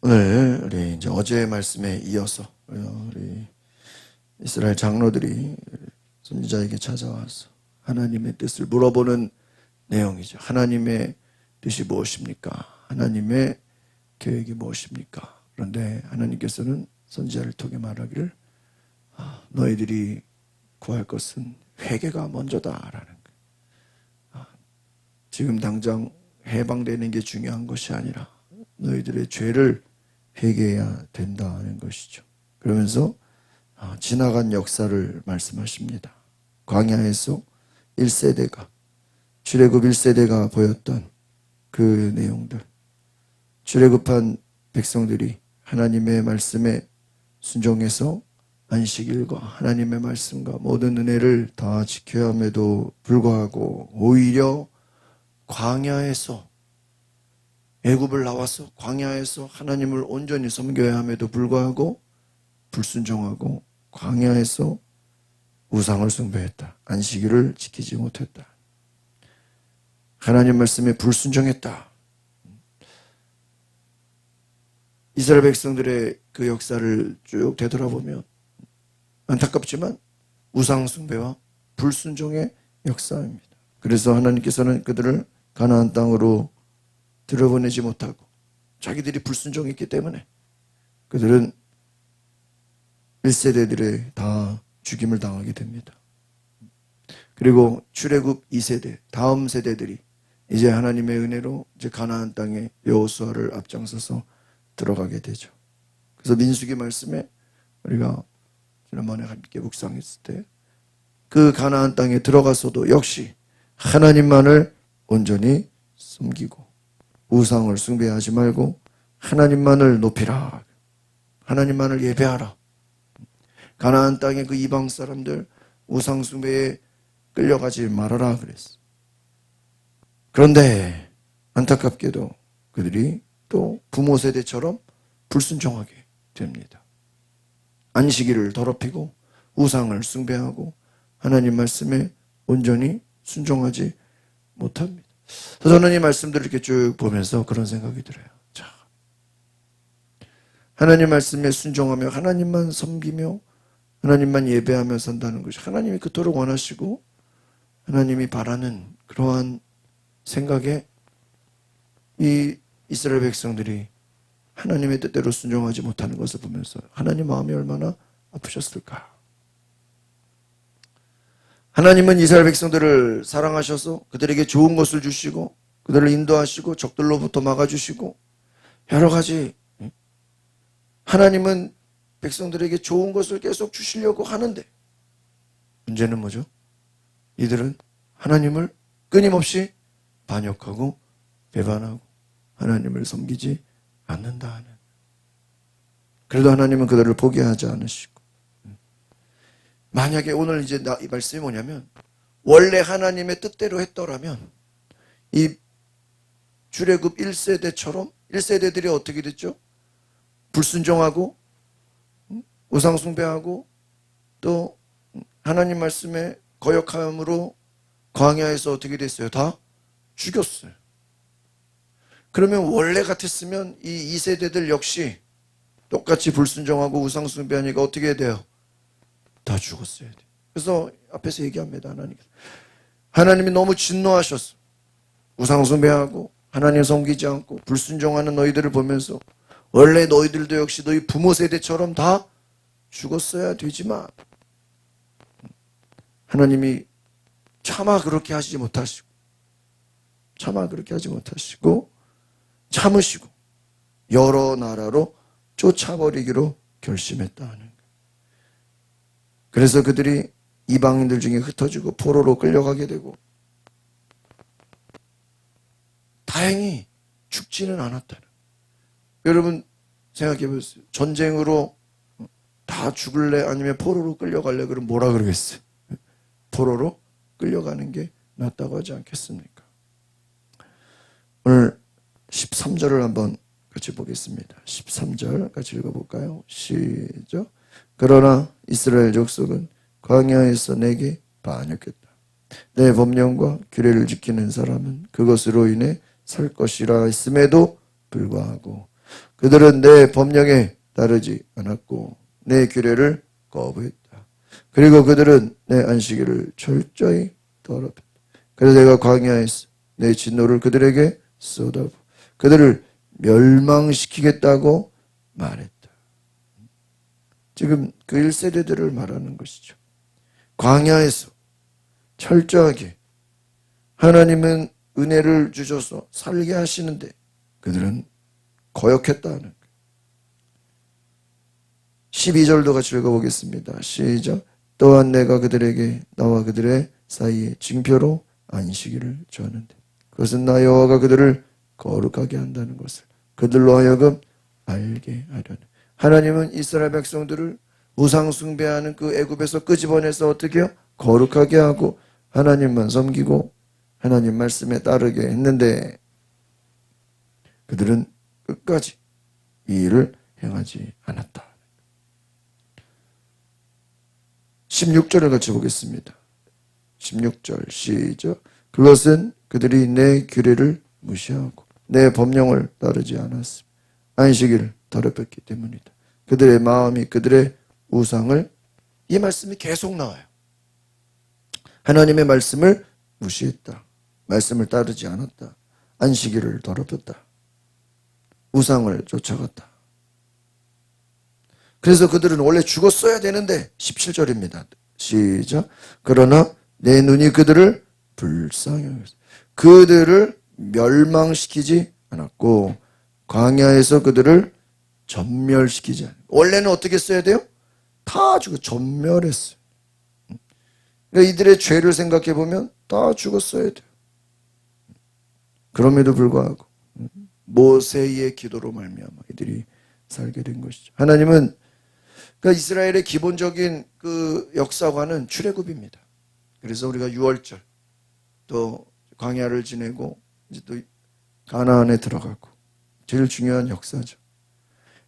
오늘 우리 이제 어제 말씀에 이어서 우리 이스라엘 장로들이 선지자에게 찾아와서 하나님의 뜻을 물어보는 내용이죠. 하나님의 뜻이 무엇입니까? 하나님의 계획이 무엇입니까? 그런데 하나님께서는 선지자를 통해 말하기를 아, 너희들이 구할 것은 회개가 먼저다라는 거예요. 아, 지금 당장 해방되는 게 중요한 것이 아니라 너희들의 죄를 회개해야 된다는 것이죠. 그러면서 아, 지나간 역사를 말씀하십니다. 광야에서 1세대가 출애굽 1세대가 보였던 그 내용들 출애굽한 백성들이 하나님의 말씀에 순종해서 안식일과 하나님의 말씀과 모든 은혜를 다 지켜야 함에도 불구하고 오히려 광야에서 애굽을 나와서 광야에서 하나님을 온전히 섬겨야 함에도 불구하고 불순종하고 광야에서 우상을 숭배했다. 안식일을 지키지 못했다. 하나님 말씀에 불순종했다. 이스라엘 백성들의 그 역사를 쭉 되돌아보면 안타깝지만 우상 숭배와 불순종의 역사입니다. 그래서 하나님께서는 그들을 가나안 땅으로 들어보내지 못하고 자기들이 불순종했기 때문에 그들은 1세대들의 다 죽임을 당하게 됩니다. 그리고 출애굽 2세대 다음 세대들이 이제 하나님의 은혜로 이제 가나안 땅에 여호수아를 앞장서서 들어가게 되죠. 그래서 민수기 말씀에 우리가 지난번에 함께 묵상했을 때 그 가나안 땅에 들어가서도 역시 하나님만을 온전히 숨기고 우상을 숭배하지 말고 하나님만을 높이라. 하나님만을 예배하라. 가나안 땅의 그 이방 사람들 우상 숭배에 끌려가지 말아라 그랬어. 그런데 안타깝게도 그들이 또 부모 세대처럼 불순종하게 됩니다. 안식일을 더럽히고 우상을 숭배하고 하나님 말씀에 온전히 순종하지 못합니다. 이 말씀들을 이렇게 쭉 보면서 그런 생각이 들어요. 자, 하나님 말씀에 순종하며 하나님만 섬기며 하나님만 예배하며 산다는 것이 하나님이 그토록 원하시고 하나님이 바라는 그러한 생각에 이 이스라엘 백성들이 하나님의 뜻대로 순종하지 못하는 것을 보면서 하나님 마음이 얼마나 아프셨을까. 하나님은 이스라엘 백성들을 사랑하셔서 그들에게 좋은 것을 주시고 그들을 인도하시고 적들로부터 막아주시고 여러 가지 하나님은 백성들에게 좋은 것을 계속 주시려고 하는데 문제는 뭐죠? 이들은 하나님을 끊임없이 반역하고 배반하고 하나님을 섬기지 않는다 하는. 그래도 하나님은 그들을 포기하지 않으시고. 만약에 오늘 이제 나, 이 말씀이 뭐냐면, 원래 하나님의 뜻대로 했더라면, 이 출애굽 1세대처럼, 1세대들이 어떻게 됐죠? 불순종하고, 우상 숭배하고, 또 하나님 말씀에 거역함으로 광야에서 어떻게 됐어요? 다 죽였어요. 그러면 원래 같았으면 이 2세대들 역시 똑같이 불순종하고 우상 숭배하니까 어떻게 돼요? 다 죽었어야 돼. 그래서 앞에서 얘기합니다. 하나님. 하나님이 너무 진노하셨어. 우상숭배하고 하나님 섬기지 않고 불순종하는 너희들을 보면서 원래 너희들도 역시 너희 부모 세대처럼 다 죽었어야 되지만 하나님이 차마 그렇게 하시지 못하시고 차마 그렇게 하지 못하시고 참으시고 여러 나라로 쫓아버리기로 결심했다는. 그래서 그들이 이방인들 중에 흩어지고 포로로 끌려가게 되고 다행히 죽지는 않았다는. 여러분 생각해 보세요. 전쟁으로 다 죽을래 아니면 포로로 끌려갈래 그럼 뭐라 그러겠어요? 포로로 끌려가는 게 낫다고 하지 않겠습니까? 오늘 13절을 한번 같이 보겠습니다. 13절 같이 읽어볼까요? 시작. 그러나 이스라엘 족속은 광야에서 내게 반역했다. 내 법령과 규례를 지키는 사람은 그것으로 인해 살 것이라 했음에도 불구하고 그들은 내 법령에 따르지 않았고 내 규례를 거부했다. 그리고 그들은 내 안식일을 철저히 더럽혔다. 그래서 내가 광야에서 내 진노를 그들에게 쏟아부 그들을 멸망시키겠다고 말했다. 지금 그 1세대들을 말하는 것이죠. 광야에서 철저하게 하나님은 은혜를 주셔서 살게 하시는데 그들은 거역했다는 거예요. 12절도 같이 읽어보겠습니다. 시작. 또한 내가 그들에게 나와 그들의 사이에 징표로 안식일을 주었는데 그것은 나 여호와가 그들을 거룩하게 한다는 것을 그들로 하여금 알게 하려는 하나님은 이스라엘 백성들을 우상 숭배하는 그 애굽에서 끄집어내서 어떻게 요 거룩하게 하고 하나님만 섬기고 하나님 말씀에 따르게 했는데 그들은 끝까지 이 일을 행하지 않았다. 16절을 같이 보겠습니다. 16절 시작. 그것은 그들이 내 규례를 무시하고 내 법령을 따르지 않았음. 안식일을 더럽혔기 때문이다. 그들의 마음이 그들의 우상을 이 말씀이 계속 나와요. 하나님의 말씀을 무시했다. 말씀을 따르지 않았다. 안식일을 더럽혔다. 우상을 쫓아갔다. 그래서 그들은 원래 죽었어야 되는데 17절입니다. 시작. 그러나 내 눈이 그들을 불쌍히. 그들을 멸망시키지 않았고 광야에서 그들을 전멸시키지 않았 원래는 어떻게 써야 돼요? 다 죽어 전멸했어요. 그러니까 이들의 죄를 생각해 보면 다 죽었어야 돼요. 그럼에도 불구하고 모세의 기도로 말미암아 이들이 살게 된 것이죠. 하나님은 그러니까 이스라엘의 기본적인 그 역사관은 출애굽입니다. 그래서 우리가 6월절 또 광야를 지내고 이제 또 가나안에 들어가고 제일 중요한 역사죠.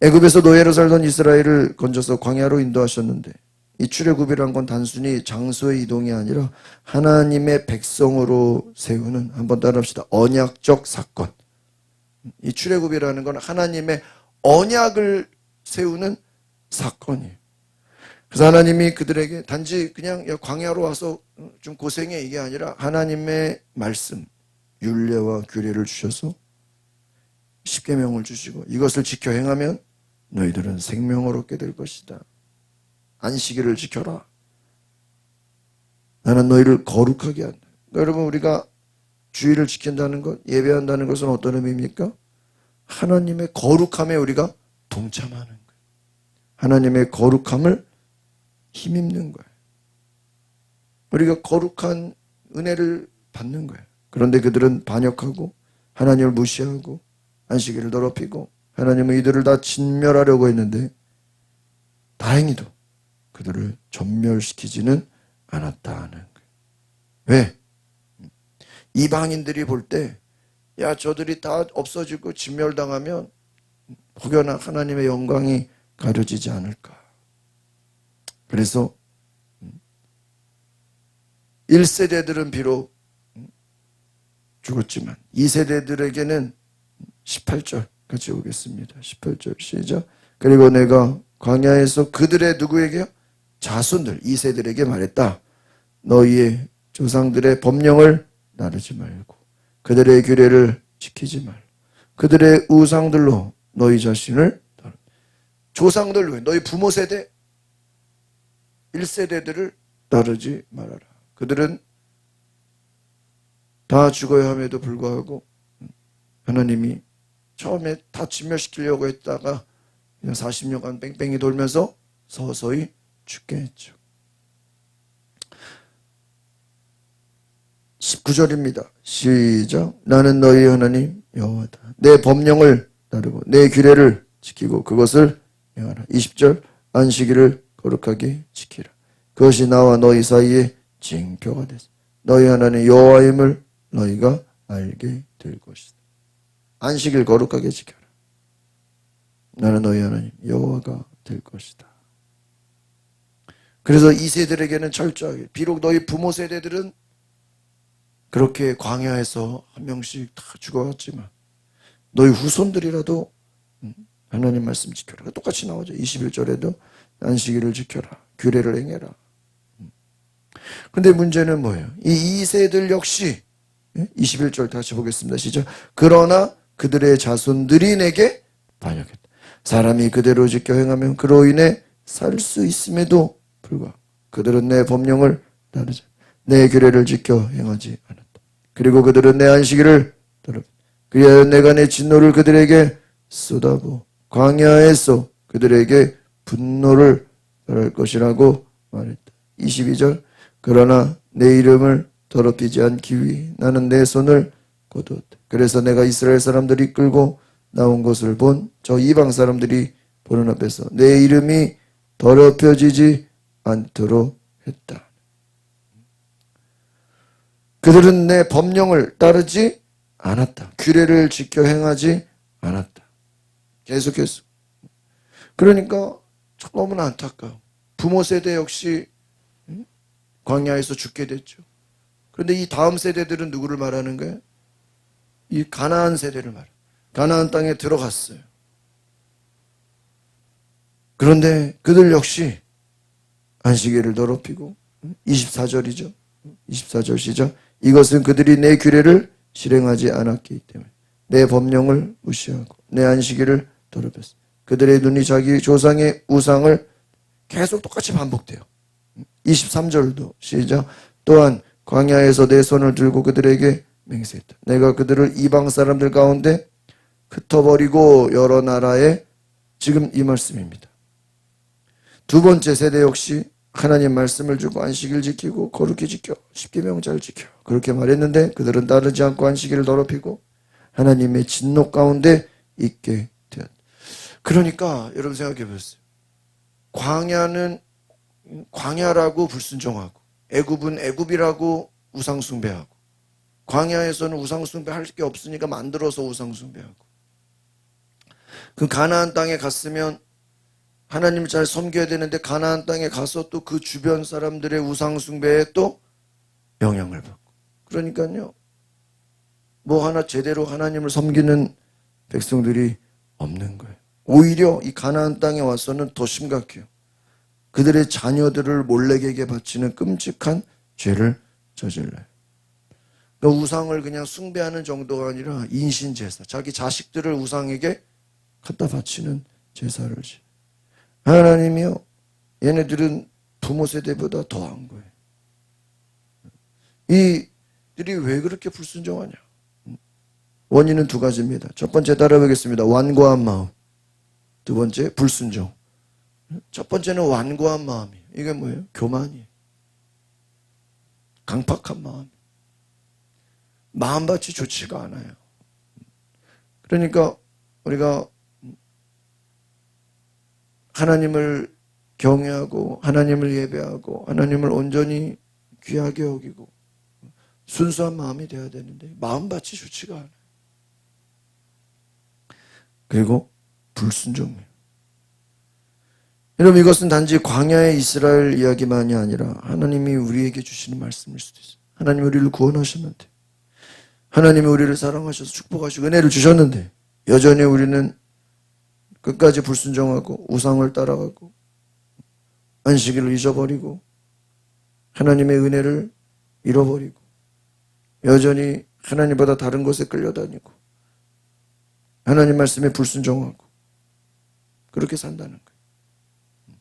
애굽에서 노예로 살던 이스라엘을 건져서 광야로 인도하셨는데 이 출애굽이란 건 단순히 장소의 이동이 아니라 하나님의 백성으로 세우는 한번 따라합시다. 언약적 사건. 이 출애굽이라는 건 하나님의 언약을 세우는 사건이에요. 그래서 하나님이 그들에게 단지 그냥 광야로 와서 좀 고생해 이게 아니라 하나님의 말씀, 율례와 규례를 주셔서 십계명을 주시고 이것을 지켜 행하면 너희들은 생명을 얻게 될 것이다. 안식일을 지켜라. 나는 너희를 거룩하게 한다. 그러니까 여러분 우리가 주의를 지킨다는 것, 예배한다는 것은 어떤 의미입니까? 하나님의 거룩함에 우리가 동참하는 거예요. 하나님의 거룩함을 힘입는 거예요. 우리가 거룩한 은혜를 받는 거예요. 그런데 그들은 반역하고 하나님을 무시하고 안식일을 더럽히고 하나님은 이들을 다 진멸하려고 했는데 다행히도 그들을 전멸시키지는 않았다는 거예요. 왜? 이방인들이 볼 때, 야, 저들이 다 없어지고 진멸당하면 혹여나 하나님의 영광이 가려지지 않을까. 그래서 1세대들은 비록 죽었지만 2세대들에게는 18절 같이 오겠습니다. 18절 시작. 그리고 내가 광야에서 그들의 누구에게요? 자손들 2세들에게 말했다. 너희의 조상들의 법령을 나누지 말고 그들의 규례를 지키지 말고 그들의 우상들로 너희 자신을 조상들 너희 부모 세대 1세대들을 따르지 말아라. 그들은 다 죽어야 함에도 불구하고 하나님이 처음에 다 진멸시키려고 했다가 그냥 40년간 뺑뺑이 돌면서 서서히 죽게 했죠. 19절입니다. 시작. 나는 너희 하나님 여호와다. 내 법령을 따르고 내 규례를 지키고 그것을 행하라. 20절. 안식일을 거룩하게 지키라. 그것이 나와 너희 사이에 징표가 됐어. 너희 하나님 여호와임을 너희가 알게 될 것이다. 안식일 거룩하게 지켜라. 나는 너희 하나님 여호와가 될 것이다. 그래서 이 세대들에게는 철저하게 비록 너희 부모 세대들은 그렇게 광야에서 한 명씩 다 죽어갔지만 너희 후손들이라도 음, 하나님 말씀 지켜라. 똑같이 나오죠. 21절에도 안식일을 지켜라. 규례를 행해라. 근데 문제는 뭐예요? 이 2세들 역시 21절 다시 보겠습니다. 시작. 그러나 그들의 자손들이 내게 반역했다. 사람이 그대로 지켜 행하면 그로 인해 살 수 있음에도 불구하고 그들은 내 법령을 따르지 내 규례를 지켜 행하지 않았다. 그리고 그들은 내 안식일을 따르 그리하여 내가 내 진노를 그들에게 쏟아부 광야에서 그들에게 분노를 벌할 것이라고 말했다. 22절 그러나 내 이름을 더럽히지 않기 위해 나는 내 손을 거두었다. 그래서 내가 이스라엘 사람들이 이끌고 나온 것을 본 저 이방 사람들이 보는 앞에서 내 이름이 더럽혀지지 않도록 했다. 그들은 내 법령을 따르지 않았다. 규례를 지켜 행하지 않았다. 계속해서. 그러니까 너무나 안타까워. 부모 세대 역시 광야에서 죽게 됐죠. 그런데 이 다음 세대들은 누구를 말하는 거예요? 이 가나안 세대를 말. 가나안 땅에 들어갔어요. 그런데 그들 역시 안식일을 더럽히고 24절이죠. 24절 시작. 이것은 그들이 내 규례를 실행하지 않았기 때문에 내 법령을 무시하고 내 안식일을 더럽혔어. 그들의 눈이 자기 조상의 우상을 계속 똑같이 반복돼요. 23절도 시작. 또한 광야에서 내 손을 들고 그들에게 맹세했다. 내가 그들을 이방 사람들 가운데 흩어버리고 여러 나라에 지금 이 말씀입니다. 두 번째 세대 역시 하나님 말씀을 주고 안식일 지키고 거룩히 지켜 십계명 잘 지켜 그렇게 말했는데 그들은 따르지 않고 안식일을 더럽히고 하나님의 진노 가운데 있게 되었다. 그러니까 여러분 생각해 보세요. 광야는 광야라고 불순종하고 애굽은 애굽이라고 우상 숭배하고 광야에서는 우상 숭배 할 게 없으니까 만들어서 우상 숭배하고 그 가나안 땅에 갔으면 하나님을 잘 섬겨야 되는데 가나안 땅에 가서 또 그 주변 사람들의 우상 숭배에 또 영향을 받고 그러니까요 뭐 하나 제대로 하나님을 섬기는 백성들이 없는 거예요. 오히려 이 가나안 땅에 와서는 더 심각해요. 그들의 자녀들을 몰래에게 바치는 끔찍한 죄를 저질러요. 우상을 그냥 숭배하는 정도가 아니라 인신 제사, 자기 자식들을 우상에게 갖다 바치는 제사를 지. 하나님이요, 얘네들은 부모 세대보다 더한 거예요. 이들이 왜 그렇게 불순종하냐? 원인은 두 가지입니다. 첫 번째 따라보겠습니다. 완고한 마음. 두 번째 불순종. 첫 번째는 완고한 마음이에요. 이게 뭐예요? 교만이에요. 강팍한 마음. 마음밭이 좋지가 않아요. 그러니까 우리가 하나님을 경외하고 하나님을 예배하고 하나님을 온전히 귀하게 여기고 순수한 마음이 되어야 되는데 마음밭이 좋지가 않아요. 그리고 불순종이에요. 여러분 이것은 단지 광야의 이스라엘 이야기만이 아니라 하나님이 우리에게 주시는 말씀일 수도 있어요. 하나님 우리를 구원하셨는데 하나님이 우리를 사랑하셔서 축복하시고 은혜를 주셨는데 여전히 우리는 끝까지 불순종하고 우상을 따라가고 안식일을 잊어버리고 하나님의 은혜를 잃어버리고 여전히 하나님보다 다른 곳에 끌려다니고 하나님 말씀에 불순종하고 그렇게 산다는 거예요.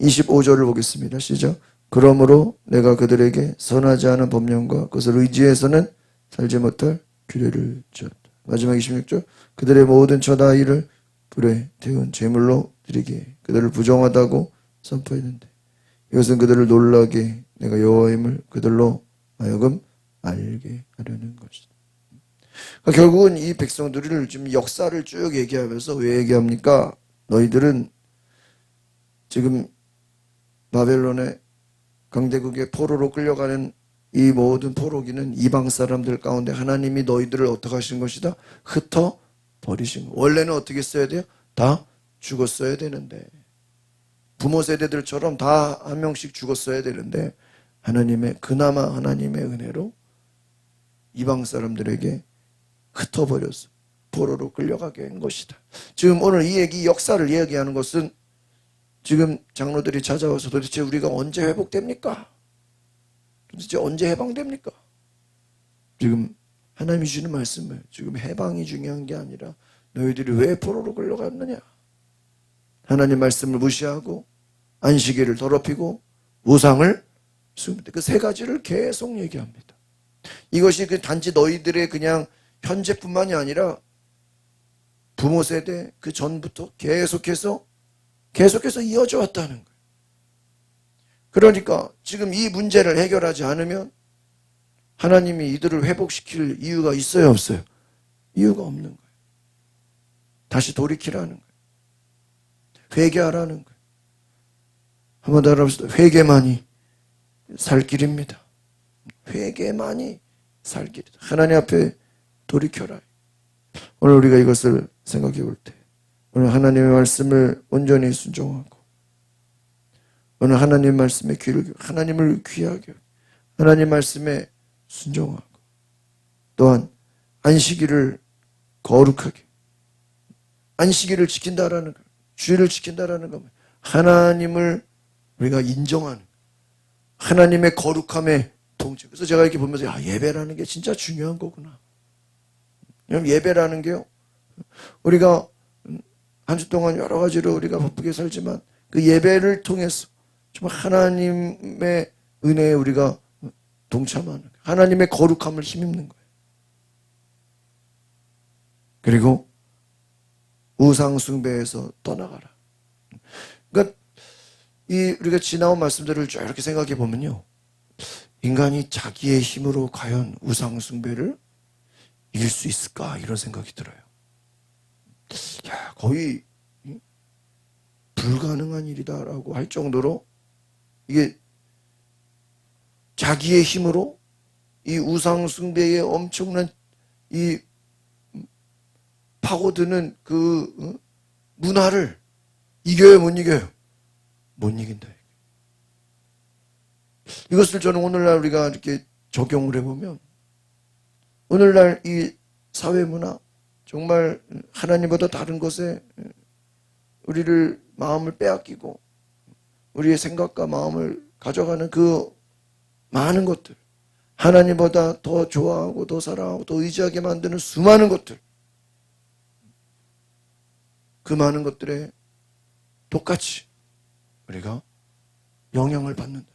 25절을 보겠습니다. 시작. 그러므로 내가 그들에게 선하지 않은 법령과 그것을 의지해서는 살지 못할 규례를 주었다. 마지막 26절. 그들의 모든 처다이를 불에 태운 제물로 드리게 그들을 부정하다고 선포했는데 이것은 그들을 놀라게 내가 여호와임을 그들로 하여금 알게 하려는 것이다. 그러니까 결국은 이 백성들을 지금 역사를 쭉 얘기하면서 왜 얘기합니까? 너희들은 지금 바벨론의 강대국의 포로로 끌려가는 이 모든 포로기는 이방 사람들 가운데 하나님이 너희들을 어떻게 하신 것이다? 흩어 버리신 거. 원래는 어떻게 써야 돼요? 다 죽었어야 되는데. 부모 세대들처럼 다 한 명씩 죽었어야 되는데 하나님의 그나마 하나님의 은혜로 이방 사람들에게 흩어 버렸어. 포로로 끌려가게 한 것이다. 지금 오늘 이 얘기 역사를 이야기하는 것은 지금 장로들이 찾아와서 도대체 우리가 언제 회복됩니까? 도대체 언제 해방됩니까? 지금 하나님이 주는 말씀을 지금 해방이 중요한 게 아니라 너희들이 왜 포로로 끌려갔느냐? 하나님 말씀을 무시하고 안식일을 더럽히고 우상을 숭배다. 그세 가지를 계속 얘기합니다. 이것이 그 단지 너희들의 그냥 현재뿐만이 아니라 부모 세대 그 전부터 계속해서 계속해서 이어져 왔다는 거예요. 그러니까 지금 이 문제를 해결하지 않으면 하나님이 이들을 회복시킬 이유가 있어요, 없어요? 이유가 없는 거예요. 다시 돌이키라는 거예요. 회개하라는 거예요. 한번 더 알아봅시다. 회개만이 살 길입니다. 회개만이 살 길이다. 하나님 앞에 돌이켜라. 오늘 우리가 이것을 생각해 볼 때, 오늘 하나님의 말씀을 온전히 순종하고, 오늘 하나님 말씀에 귀를, 하나님을 귀하게, 하나님 말씀에 순종하고, 또한 안식일을 거룩하게, 안식일을 지킨다라는 것, 주의를 지킨다라는 것, 하나님을 우리가 인정하는, 하나님의 거룩함에 동체. 그래서 제가 이렇게 보면서, 야, 예배라는 게 진짜 중요한 거구나. 왜냐면 예배라는 게요, 우리가 한 주 동안 여러 가지로 우리가 바쁘게 살지만 그 예배를 통해서 정말 하나님의 은혜에 우리가 동참하는 거예요. 하나님의 거룩함을 힘입는 거예요. 그리고 우상 숭배에서 떠나가라. 그러니까 이 우리가 지나온 말씀들을 쭉 이렇게 생각해 보면요. 인간이 자기의 힘으로 과연 우상 숭배를 이길 수 있을까 이런 생각이 들어요. 야, 거의 불가능한 일이다라고 할 정도로 이게 자기의 힘으로 이 우상 숭배의 엄청난 이 파고드는 그 어? 문화를 이겨요, 못 이겨요? 못 이긴다. 이것을 저는 오늘날 우리가 이렇게 적용을 해보면 오늘날 이 사회 문화 정말 하나님보다 다른 것에 우리를 마음을 빼앗기고 우리의 생각과 마음을 가져가는 그 많은 것들 하나님보다 더 좋아하고 더 사랑하고 더 의지하게 만드는 수많은 것들 그 많은 것들에 똑같이 우리가 영향을 받는다.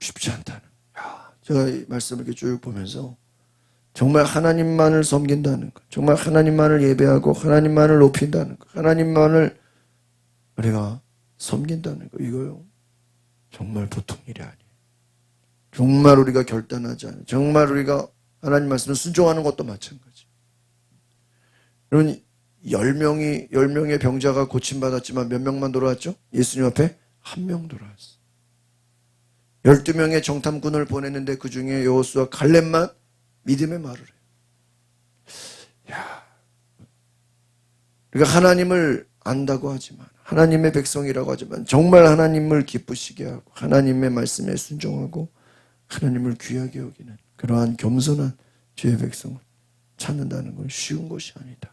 쉽지 않다는. 야, 제가 이 말씀을 이렇게 쭉 보면서 정말 하나님만을 섬긴다는 것, 정말 하나님만을 예배하고 하나님만을 높인다는 것, 하나님만을 우리가 섬긴다는 거 이거요. 정말 보통 일이 아니에요. 정말 우리가 결단하지 않아요. 정말 우리가 하나님 말씀을 순종하는 것도 마찬가지. 여러분, 열 명이, 열 명의 병자가 고침 받았지만 몇 명만 돌아왔죠? 예수님 앞에 한 명 돌아왔어. 열두 명의 정탐군을 보냈는데 그 중에 여호수와 갈렙만 믿음의 말을 해요. 야. 우리가 하나님을 안다고 하지만 하나님의 백성이라고 하지만 정말 하나님을 기쁘시게 하고 하나님의 말씀에 순종하고 하나님을 귀하게 여기는 그러한 겸손한 주의 백성을 찾는다는 건 쉬운 것이 아니다.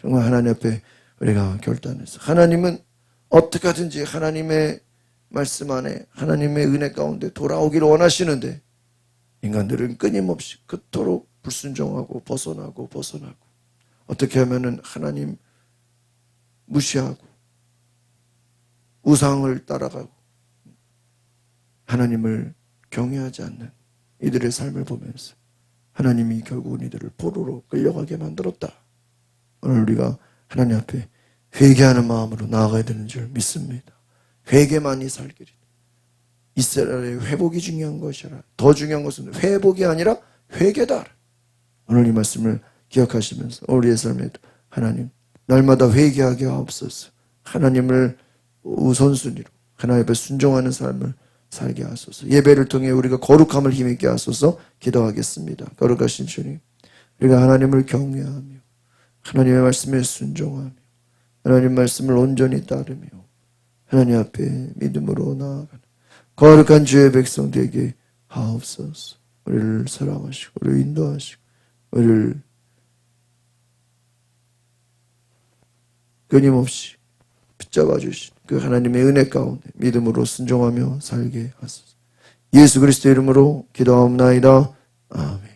정말 하나님 앞에 우리가 결단해서 하나님은 어떻게 하든지 하나님의 말씀 안에 하나님의 은혜 가운데 돌아오기를 원하시는데 인간들은 끊임없이 그토록 불순종하고 벗어나고 벗어나고 어떻게 하면은 하나님 무시하고 우상을 따라가고 하나님을 경외하지 않는 이들의 삶을 보면서 하나님이 결국은 이들을 포로로 끌려가게 만들었다. 오늘 우리가 하나님 앞에 회개하는 마음으로 나아가야 되는 줄 믿습니다. 회개만이 살 길이다. 이스라엘의 회복이 중요한 것이 라. 더 중요한 것은 회복이 아니라 회개다. 오늘 이 말씀을 기억하시면서 우리의 삶에도 하나님 날마다 회개하게 하옵소서. 하나님을 우선순위로 하나님 앞에 순종하는 삶을 살게 하소서. 예배를 통해 우리가 거룩함을 힘있게 하소서 기도하겠습니다. 거룩하신 주님, 우리가 하나님을 경외하며 하나님의 말씀에 순종하며 하나님 말씀을 온전히 따르며 하나님 앞에 믿음으로 나아가는 거룩한 주의 백성 되게 하옵소서. 우리를 사랑하시고 우리를 인도하시고 우리를 끊임없이 붙잡아 주신 그 하나님의 은혜 가운데 믿음으로 순종하며 살게 하소서. 예수 그리스도 이름으로 기도하옵나이다. 아멘.